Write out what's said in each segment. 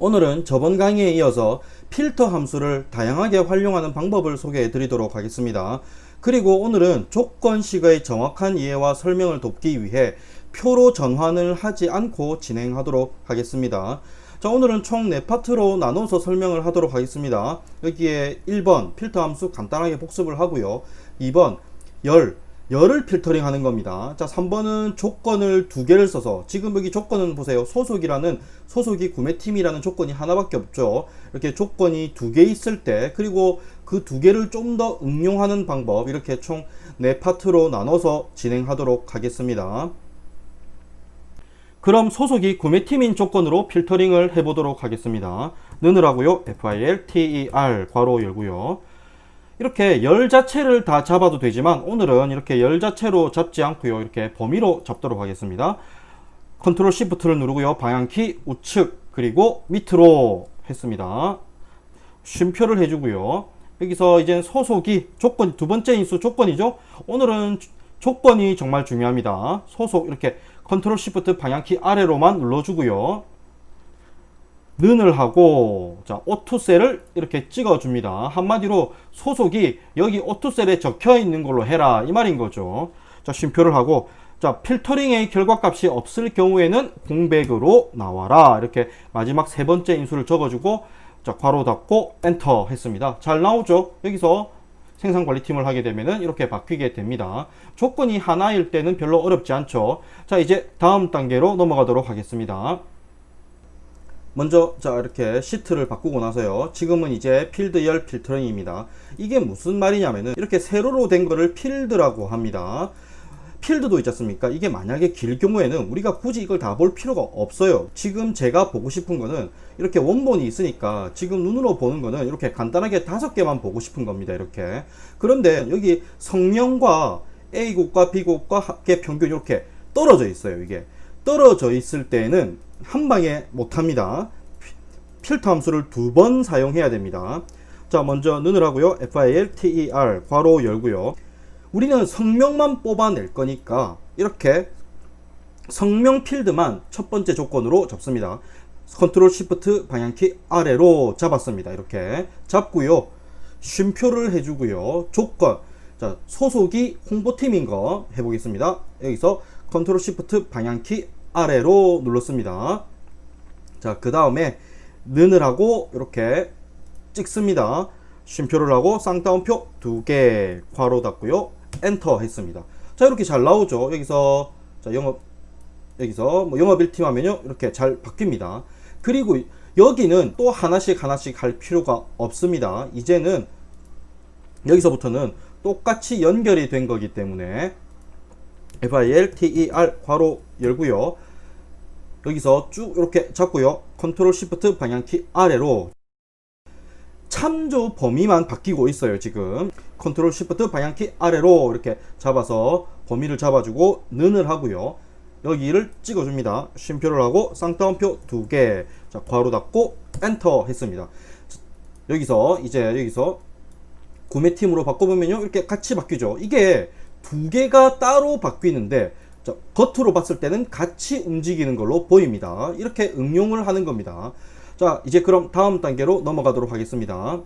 오늘은 저번 강의에 이어서 필터 함수를 다양하게 활용하는 방법을 소개해 드리도록 하겠습니다. 그리고 오늘은 조건식의 정확한 이해와 설명을 돕기 위해 표로 전환을 하지 않고 진행하도록 하겠습니다. 자, 오늘은 총 4파트로 나눠서 설명을 하도록 하겠습니다. 여기에 1번 필터 함수 간단하게 복습을 하고요. 2번 열, 열을 필터링 하는 겁니다. 자, 3번은 조건을 두 개를 써서 지금 여기 조건은 보세요. 소속이라는 소속이 구매팀이라는 조건이 하나밖에 없죠. 이렇게 조건이 두 개 있을 때 그리고 그 두 개를 좀 더 응용하는 방법 이렇게 총 4파트로 나눠서 진행하도록 하겠습니다. 그럼 소속이 구매팀인 조건으로 필터링을 해보도록 하겠습니다. 느느라고요. FIL, TER, 괄호 열고요. 이렇게 열 자체를 다 잡아도 되지만 오늘은 이렇게 열 자체로 잡지 않고요. 이렇게 범위로 잡도록 하겠습니다. 컨트롤 시프트를 누르고요. 방향키 우측 그리고 밑으로 했습니다. 쉼표를 해주고요. 여기서 이제 소속이 조건 두 번째 인수 조건이죠. 오늘은 조건이 정말 중요합니다. 소속 이렇게 컨트롤 시프트 방향키 아래로만 눌러주고요. 는을 하고 자 오토셀을 이렇게 찍어 줍니다. 한마디로 소속이 여기 오토셀에 적혀 있는 걸로 해라 이 말인 거죠. 자 쉼표를 하고 자 필터링의 결과값이 없을 경우에는 공백으로 나와라 이렇게 마지막 세 번째 인수를 적어주고 자 괄호 닫고 엔터 했습니다. 잘 나오죠. 여기서 생산관리팀을 하게 되면은 이렇게 바뀌게 됩니다. 조건이 하나일 때는 별로 어렵지 않죠. 자 이제 다음 단계로 넘어가도록 하겠습니다. 먼저 자 이렇게 시트를 바꾸고 나서요. 지금은 이제 필드열 필터링입니다. 이게 무슨 말이냐면은 이렇게 세로로 된 거를 필드라고 합니다. 필드도 있지 않습니까? 이게 만약에 길 경우에는 우리가 굳이 이걸 다 볼 필요가 없어요. 지금 제가 보고 싶은 거는 이렇게 원본이 있으니까 지금 눈으로 보는 거는 이렇게 간단하게 다섯 개만 보고 싶은 겁니다 이렇게. 그런데 여기 성명과 A국과 B국과 합계 평균 이렇게 떨어져 있어요 이게. 떨어져 있을 때는 한 방에 못합니다. 필터 함수를 두 번 사용해야 됩니다. 자, 먼저 눈을 하고요. FIL, TER, 괄호 열고요. 우리는 성명만 뽑아낼 거니까 이렇게 성명 필드만 첫 번째 조건으로 잡습니다. 컨트롤 시프트 방향키 아래로 잡았습니다. 이렇게 잡고요. 쉼표를 해주고요. 조건. 자, 소속이 홍보팀인 거 해보겠습니다. 여기서 컨트롤 시프트 방향키 아래로 눌렀습니다. 자, 그 다음에 는을 하고 이렇게 찍습니다. 쉼표를 하고 쌍따옴표 두 개 괄호 닫고요. 엔터 했습니다. 자, 이렇게 잘 나오죠. 여기서 자, 영업 여기서 뭐 영업 1팀 하면요. 이렇게 잘 바뀝니다. 그리고 여기는 또 하나씩 하나씩 할 필요가 없습니다. 이제는 여기서부터는 똑같이 연결이 된 거기 때문에 FIL, TER 괄호 열고요. 여기서 쭉 이렇게 잡고요. 컨트롤 시프트 방향키 아래로 참조 범위만 바뀌고 있어요. 지금 컨트롤 시프트 방향키 아래로 이렇게 잡아서 범위를 잡아주고 는을 하고요. 여기를 찍어줍니다. 쉼표를 하고 쌍따옴표 두 개, 자 괄호 닫고 엔터 했습니다. 여기서 이제 여기서 구매팀으로 바꿔보면요 이렇게 같이 바뀌죠. 이게 두 개가 따로 바뀌는데 자, 겉으로 봤을 때는 같이 움직이는 걸로 보입니다. 이렇게 응용을 하는 겁니다. 자, 이제 그럼 다음 단계로 넘어가도록 하겠습니다.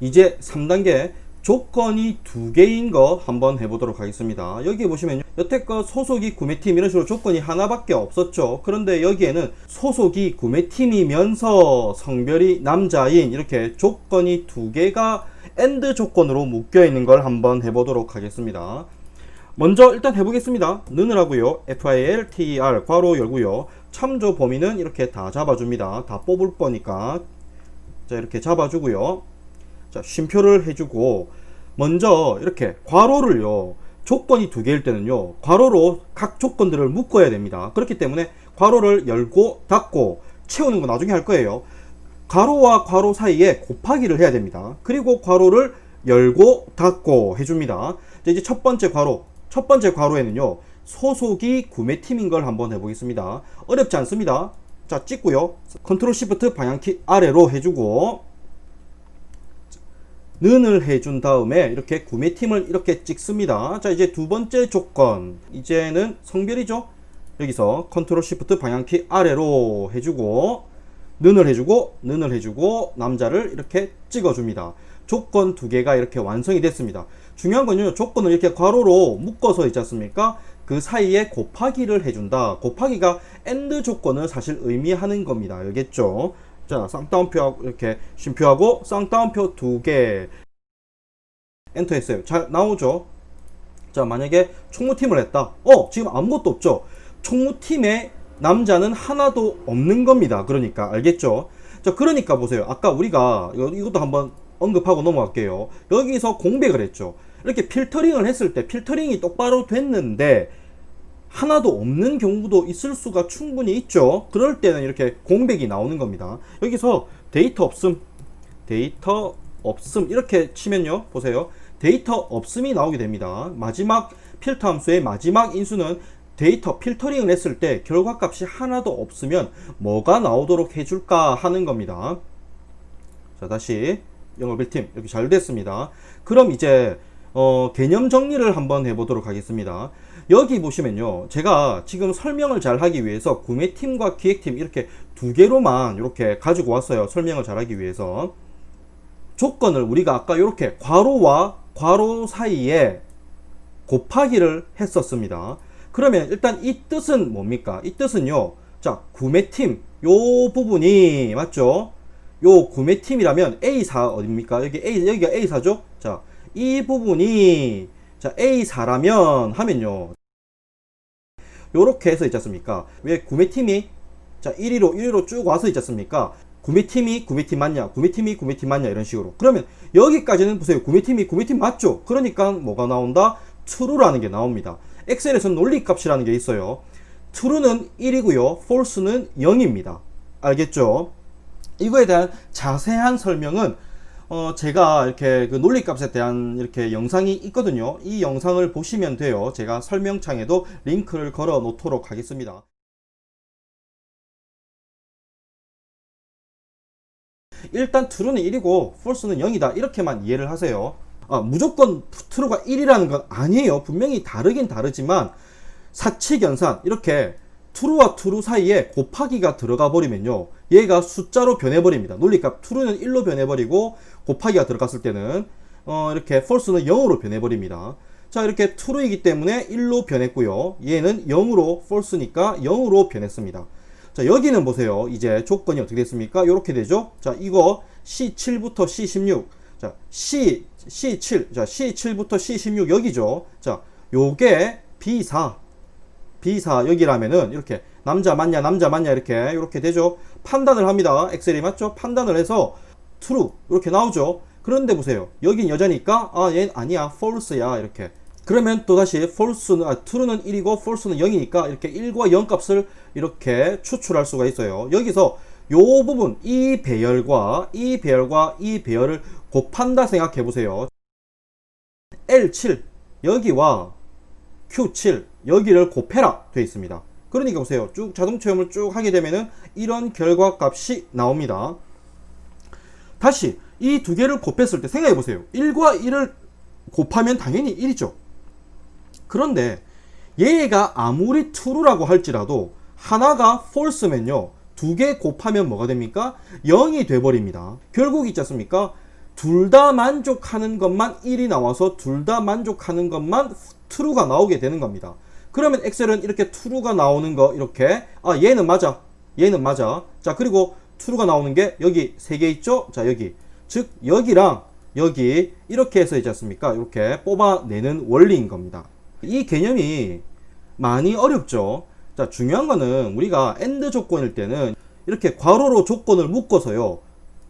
이제 3단계 조건이 두 개인 거 한번 해보도록 하겠습니다. 여기 보시면 여태껏 소속이 구매팀 이런 식으로 조건이 하나밖에 없었죠. 그런데 여기에는 소속이 구매팀이면서 성별이 남자인 이렇게 조건이 두 개가 엔드 조건으로 묶여 있는 걸 한번 해보도록 하겠습니다. 먼저 일단 해보겠습니다. 는을 하고요. FIL, TER, 괄호 열고요. 참조 범위는 이렇게 다 잡아줍니다. 다 뽑을 거니까. 자, 이렇게 잡아주고요. 자, 쉼표를 해주고, 먼저 이렇게 괄호를요. 조건이 두 개일 때는요. 괄호로 각 조건들을 묶어야 됩니다. 그렇기 때문에 괄호를 열고 닫고 채우는 거 나중에 할 거예요. 괄호와 괄호 사이에 곱하기를 해야 됩니다. 그리고 괄호를 열고 닫고 해줍니다. 자, 이제 첫 번째 괄호 첫 번째 괄호에는요 소속이 구매팀인 걸 한번 해보겠습니다. 어렵지 않습니다. 자 찍고요. 컨트롤 시프트 방향키 아래로 해주고 는을 해준 다음에 이렇게 구매팀을 이렇게 찍습니다. 자 이제 두 번째 조건. 이제는 성별이죠? 여기서 컨트롤 시프트 방향키 아래로 해주고 는을 해주고 는을 해주고 남자를 이렇게 찍어줍니다. 조건 두 개가 이렇게 완성이 됐습니다. 중요한 건요. 조건을 이렇게 괄호로 묶어서 있지 않습니까? 그 사이에 곱하기를 해준다. 곱하기가 AND 조건을 사실 의미하는 겁니다. 알겠죠? 자, 쌍따옴표 이렇게 쉼표하고 쌍따옴표 두 개. 엔터 했어요. 잘 나오죠? 자, 만약에 총무팀을 했다. 어, 지금 아무것도 없죠? 총무팀에 남자는 하나도 없는 겁니다. 그러니까, 알겠죠? 자, 그러니까 보세요. 아까 우리가, 이것도 한번 언급하고 넘어갈게요. 여기서 공백을 했죠. 이렇게 필터링을 했을 때 필터링이 똑바로 됐는데, 하나도 없는 경우도 있을 수가 충분히 있죠. 그럴 때는 이렇게 공백이 나오는 겁니다. 여기서 데이터 없음, 데이터 없음 이렇게 치면요. 보세요. 데이터 없음이 나오게 됩니다. 마지막 필터 함수의 마지막 인수는 데이터 필터링을 했을 때 결과값이 하나도 없으면 뭐가 나오도록 해줄까 하는 겁니다. 자, 다시 영어 빌팀 이렇게 잘 됐습니다. 그럼 이제 어, 개념 정리를 한번 해보도록 하겠습니다. 여기 보시면요. 제가 지금 설명을 잘 하기 위해서 구매팀과 기획팀 이렇게 두 개로만 이렇게 가지고 왔어요. 설명을 잘 하기 위해서. 조건을 우리가 아까 이렇게 괄호와 괄호 사이에 곱하기를 했었습니다. 그러면 일단 이 뜻은 뭡니까? 이 뜻은요. 자, 구매팀 요 부분이 맞죠? 요 구매팀이라면 A사 어딥니까? 여기 A 여기가 A사죠? 자, 이 부분이 자, A4라면 하면요. 요렇게 해서 있지 않습니까? 왜 구매팀이 자, 1위로 1위로 쭉 와서 있지 않습니까? 구매팀이 구매팀 맞냐? 구매팀이 구매팀 맞냐? 이런 식으로. 그러면 여기까지는 보세요. 구매팀이 구매팀 맞죠? 그러니까 뭐가 나온다? true라는 게 나옵니다. 엑셀에서는 논리값이라는 게 있어요. true는 1이고요. false는 0입니다. 알겠죠? 이거에 대한 자세한 설명은 어, 제가 이렇게 그 논리값에 대한 이렇게 영상이 있거든요. 이 영상을 보시면 돼요. 제가 설명창에도 링크를 걸어 놓도록 하겠습니다. 일단 true는 1이고 false는 0이다. 이렇게만 이해를 하세요. 아, 무조건 true가 1이라는 건 아니에요. 분명히 다르긴 다르지만 사칙연산 이렇게 true와 true 사이에 곱하기가 들어가 버리면요. 얘가 숫자로 변해버립니다. 논리값 true는 1로 변해버리고 곱하기가 들어갔을 때는 어, 이렇게 false는 0으로 변해버립니다. 자 이렇게 true이기 때문에 1로 변했고요. 얘는 0으로 false니까 0으로 변했습니다. 자 여기는 보세요. 이제 조건이 어떻게 됐습니까? 이렇게 되죠. 자 이거 C7부터 C16 자 C C7 자 C7부터 C16 여기죠. 자 요게 B4 B4 여기라면은 이렇게 남자 맞냐 남자 맞냐 이렇게 이렇게 되죠. 판단을 합니다. 엑셀이 맞죠? 판단을 해서 true 이렇게 나오죠. 그런데 보세요. 여긴 여자니까 아얘 아니야 false야 이렇게. 그러면 또 다시 false는 아, true는 1이고 false는 0이니까 이렇게 1과 0 값을 이렇게 추출할 수가 있어요. 여기서 요 부분 이 배열과 이 배열과 이 배열을 곱한다 생각해 보세요. L7 여기와 Q7 여기를 곱해라 되어 있습니다. 그러니까 보세요. 쭉 자동 체험을 쭉 하게 되면은 이런 결과 값이 나옵니다. 다시 이 두 개를 곱했을 때 생각해 보세요. 1과 1을 곱하면 당연히 1이죠. 그런데 얘가 아무리 true라고 할지라도 하나가 false면요. 두 개 곱하면 뭐가 됩니까? 0이 돼버립니다. 결국 있지 않습니까? 둘 다 만족하는 것만 1이 나와서 둘 다 만족하는 것만 true가 나오게 되는 겁니다. 그러면 엑셀은 이렇게 true가 나오는 거 이렇게 아 얘는 맞아. 얘는 맞아. 자 그리고 true가 나오는 게 여기 세 개 있죠? 자 여기. 즉 여기랑 여기 이렇게 해서 있지 않습니까? 이렇게 뽑아내는 원리인 겁니다. 이 개념이 많이 어렵죠? 자 중요한 거는 우리가 AND 조건일 때는 이렇게 괄호로 조건을 묶어서요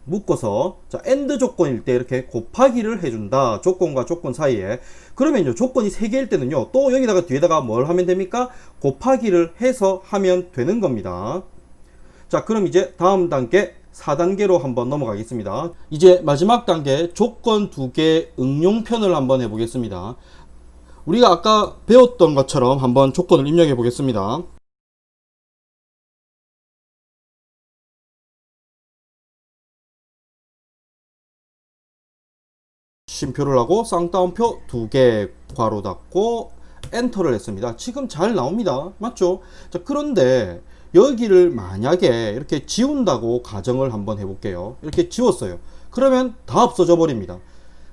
묶어서 자 AND 조건일 때 이렇게 곱하기를 해준다. 조건과 조건 사이에. 그러면요 조건이 세 개일 때는요 또 여기다가 뒤에다가 뭘 하면 됩니까? 곱하기를 해서 하면 되는 겁니다. 자 그럼 이제 다음 단계 4단계로 한번 넘어가겠습니다. 이제 마지막 단계 조건 두개 응용편을 한번 해보겠습니다. 우리가 아까 배웠던 것처럼 한번 조건을 입력해 보겠습니다 쉼표를 하고 쌍따옴표 두 개 괄호 닫고 엔터를 했습니다. 지금 잘 나옵니다. 맞죠? 자, 그런데 여기를 만약에 이렇게 지운다고 가정을 한번 해볼게요. 이렇게 지웠어요. 그러면 다 없어져 버립니다.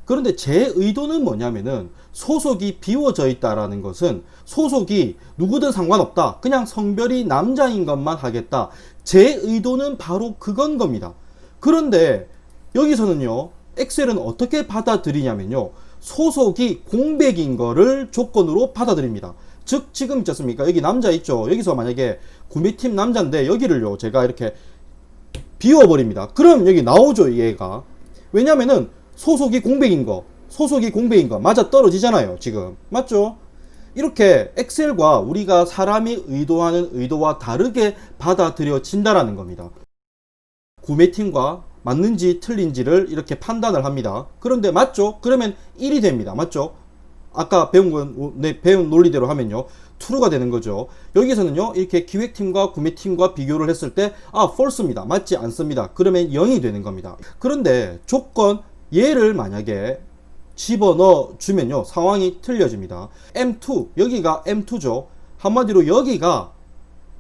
그런데 제 의도는 뭐냐면은 소속이 비워져 있다라는 것은 소속이 누구든 상관없다. 그냥 성별이 남자인 것만 하겠다. 제 의도는 바로 그건 겁니다. 그런데 여기서는요, 엑셀은 어떻게 받아들이냐면요, 소속이 공백인 거를 조건으로 받아들입니다. 즉, 지금 있지 않습니까? 여기 남자 있죠? 여기서 만약에 구매팀 남자인데 여기를요, 제가 이렇게 비워버립니다. 그럼 여기 나오죠, 얘가. 왜냐면은 소속이 공백인 거, 소속이 공백인 거 맞아 떨어지잖아요, 지금. 맞죠? 이렇게 엑셀과 우리가 사람이 의도하는 의도와 다르게 받아들여진다라는 겁니다. 구매팀과 맞는지 틀린지를 이렇게 판단을 합니다. 그런데 맞죠? 그러면 1이 됩니다. 맞죠? 아까 배운 건, 네, 배운 논리대로 하면요. true가 되는 거죠. 여기서는요, 이렇게 기획팀과 구매팀과 비교를 했을 때, 아, false입니다. 맞지 않습니다. 그러면 0이 되는 겁니다. 그런데 조건, 얘를 만약에 집어넣어 주면요, 상황이 틀려집니다. M2, 여기가 M2죠. 한마디로 여기가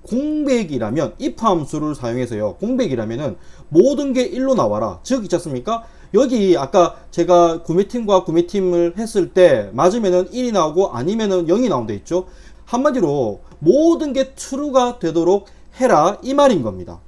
공백이라면 if 함수를 사용해서요. 공백이라면은 모든 게 1로 나와라. 즉 있지 않습니까? 여기 아까 제가 구매팀과 구매팀을 했을 때 맞으면은 1이 나오고 아니면은 0이 나온다 있죠. 한마디로 모든 게 true가 되도록 해라 이 말인 겁니다.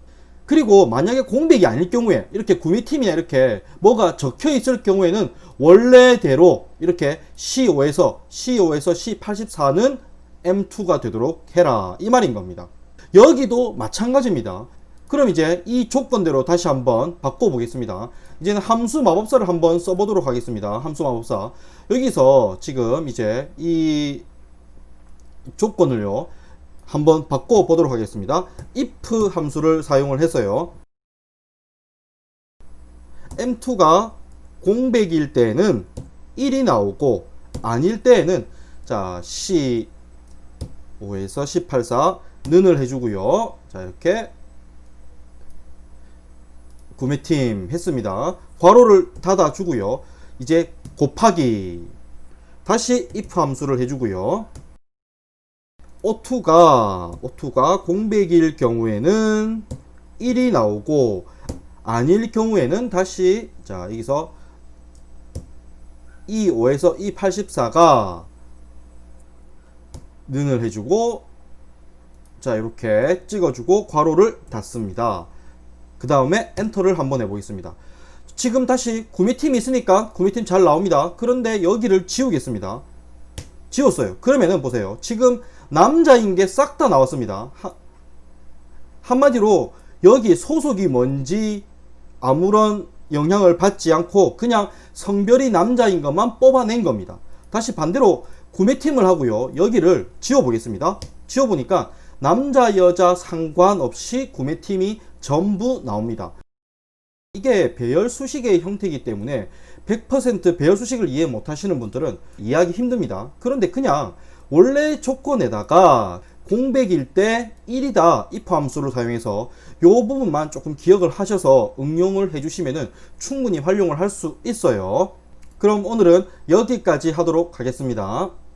그리고 만약에 공백이 아닐 경우에 이렇게 구매팀이나 이렇게 뭐가 적혀 있을 경우에는 원래대로 이렇게 C5에서 C5에서 C84는 M2가 되도록 해라 이 말인 겁니다. 여기도 마찬가지입니다. 그럼 이제 이 조건대로 다시 한번 바꿔 보겠습니다. 이제는 함수 마법사를 한번 써보도록 하겠습니다. 함수 마법사. 여기서 지금 이제 이 조건을요. 한번 바꿔 보도록 하겠습니다. if 함수를 사용을 해서요. m2가 공백일 때는 1이 나오고 아닐 때에는 자 C5에서 C84 는을 해주고요. 자 이렇게 구매팀 했습니다. 괄호를 닫아주고요. 이제 곱하기 다시 if 함수를 해주고요. O2가 O2가 공백일 경우에는 1이 나오고 아닐 경우에는 다시 자 여기서 E5에서 E84가 는을 해주고 자 이렇게 찍어주고 괄호를 닫습니다. 그 다음에 엔터를 한번 해보겠습니다. 지금 다시 구매팀이 있으니까 구매팀 잘 나옵니다. 그런데 여기를 지우겠습니다. 지웠어요. 그러면은 보세요. 지금 남자인 게 싹 다 나왔습니다. 하, 한마디로 여기 소속이 뭔지 아무런 영향을 받지 않고 그냥 성별이 남자인 것만 뽑아낸 겁니다. 다시 반대로 구매팀을 하고요. 여기를 지워보겠습니다. 지워보니까 남자 여자 상관없이 구매팀이 전부 나옵니다. 이게 배열 수식의 형태이기 때문에 100% 배열 수식을 이해 못 하시는 분들은 이해하기 힘듭니다. 그런데 그냥 원래 조건에다가 공백일 때 1이다 if 함수를 사용해서 이 부분만 조금 기억을 하셔서 응용을 해주시면 충분히 활용을 할 수 있어요. 그럼 오늘은 여기까지 하도록 하겠습니다.